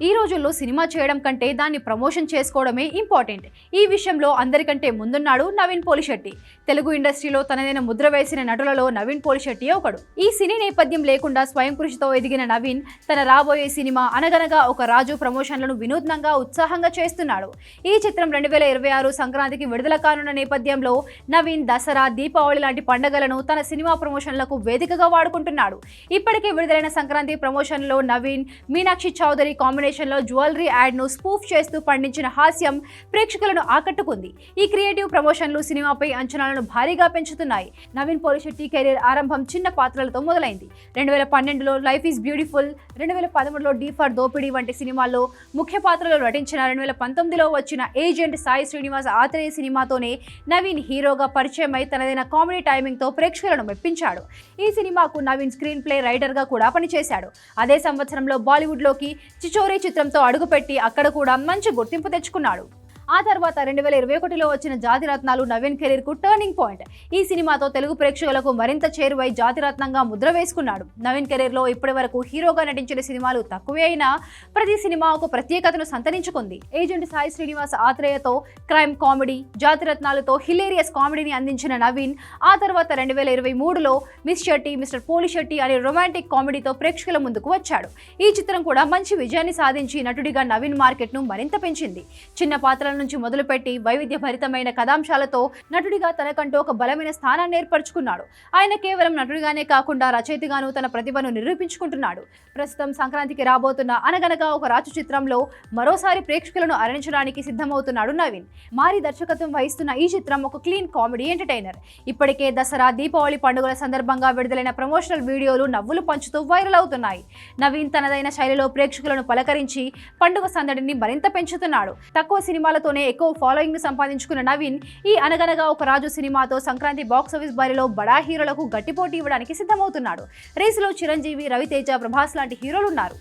ఈ రోజుల్లో సినిమా చేయడం కంటే దాన్ని ప్రమోషన్ చేసుకోవడమే ఇంపార్టెంట్. ఈ విషయంలో అందరికంటే ముందున్నాడు నవీన్ పోలిశెట్టి. తెలుగు ఇండస్ట్రీలో తనదైన ముద్ర వేసిన నటులలో నవీన్ పోలిశెట్టి ఒకడు. ఈ సినీ నేపథ్యం లేకుండా స్వయం కృషితో ఎదిగిన నవీన్ తన రాబోయే సినిమా అనగనగా ఒక రాజు ప్రమోషన్లను వినూత్నంగా ఉత్సాహంగా చేస్తున్నాడు. ఈ చిత్రం రెండు వేల ఇరవై ఆరు సంక్రాంతికి విడుదల కానున్న నేపథ్యంలో నవీన్ దసరా దీపావళి లాంటి పండగలను తన సినిమా ప్రమోషన్లకు వేదికగా వాడుకుంటున్నాడు. ఇప్పటికే విడుదలైన సంక్రాంతి ప్రమోషన్లో నవీన్ మీనాక్షి చౌదరి కాంబినేషన్లో జ్యువెలరీ యాడ్ను స్పూఫ్ చేస్తూ పండించిన హాస్యం ప్రేక్షకులను ఆకట్టుకుంది. ఈ క్రియేటివ్ ప్రమోషన్లు సినిమాపై అంచనాలను భారీగా పెంచుతున్నాయి. నవీన్ పోలిశెట్టి కెరీర్ ఆరంభం చిన్న పాత్రలతో మొదలైంది. రెండు వేల పన్నెండులో లైఫ్ ఈజ్ బ్యూటిఫుల్ రెండు వేల పదమూడులో డీఫర్ దోపిడీ వంటి సినిమాల్లో ముఖ్య పాత్రలో నటించిన రెండు వేల పంతొమ్మిదిలో వచ్చిన ఏజెంట్ సాయి శ్రీనివాస్ ఆత్రేయ సినిమాతోనే నవీన్ హీరోగా పరిచయమై తనదైన కామెడీ టైమింగ్తో ప్రేక్షకులను మెప్పించాడు. ఈ సినిమాకు నవీన్ స్క్రీన్ ప్లే రైటర్గా కూడా పనిచేశాడు. అదే సంవత్సరంలో బాలీవుడ్లోకి చిచోరి చిత్రంతో అడుగుపెట్టి అక్కడ కూడా మంచి గుర్తింపు తెచ్చుకున్నాడు. ఆ తర్వాత రెండు వేల ఇరవై ఒకటిలో వచ్చిన జాతిరత్నాలు నవీన్ కెరీర్కు టర్నింగ్ పాయింట్ ఈ సినిమాతో తెలుగు ప్రేక్షకులకు మరింత చేరువై జాతిరత్నంగా ముద్ర వేసుకున్నాడు. నవీన్ కెరీర్లో ఇప్పటి వరకు హీరోగా నటించిన సినిమాలు తక్కువే అయినా ప్రతి సినిమా ఒక ప్రత్యేకతను సంతరించుకుంది. ఏజెంట్ సాయి శ్రీనివాస్ ఆత్రేయతో క్రైమ్ కామెడీ జాతిరత్నాలతో హిలేరియస్ కామెడీని అందించిన నవీన్ ఆ తర్వాత రెండు వేల ఇరవై మూడులో మిస్ షెట్టి మిస్టర్ పోలి షెట్టి అనే రొమాంటిక్ కామెడీతో ప్రేక్షకుల ముందుకు వచ్చాడు. ఈ చిత్రం కూడా మంచి విజయాన్ని సాధించి నటుడిగా నవీన్ మార్కెట్ను మరింత పెంచింది. చిన్న పాత్రలను నుంచి మొదలుపెట్టి వైవిధ్యభరితమైన కథాంశాలతో నటుడిగా తనకంటూ ఒక బలమైన స్థానాన్ని ఏర్పరచుకున్నాడు. ఆయన కేవలం నటుడిగానే కాకుండా రచయితగాను తన ప్రతిభను నిరూపించుకుంటున్నాడు. ప్రస్తుతం సంక్రాంతికి రాబోతున్న అనగనగా ఒక రాజు చిత్రంలో మరోసారి ప్రేక్షకులను అరణించడానికి సిద్ధమవుతున్నాడు నవీన్. మారి దర్శకత్వం వహిస్తున్న ఈ చిత్రం ఒక క్లీన్ కామెడీ ఎంటర్టైనర్. ఇప్పటికే దసరా దీపావళి పండుగల సందర్భంగా విడుదలైన ప్రమోషనల్ వీడియోలు నవ్వులు పంచుతూ వైరల్ అవుతున్నాయి. నవీన్ తనదైన శైలిలో ప్రేక్షకులను పలకరించి పండుగ సందడిని మరింత పెంచుతున్నాడు. తక్కువ సినిమాతోనే ఎక్కువ ఫాలోయింగ్ను సంపాదించుకున్న నవీన్ ఈ అనగనగా ఒక రాజు సినిమాతో సంక్రాంతి బాక్స్ ఆఫీస్ బరిలో బడా హీరోలకు గట్టిపోటీ ఇవ్వడానికి సిద్ధమవుతున్నాడు. రేసులో చిరంజీవి రవితేజ ప్రభాస్ లాంటి హీరోలు ఉన్నారు.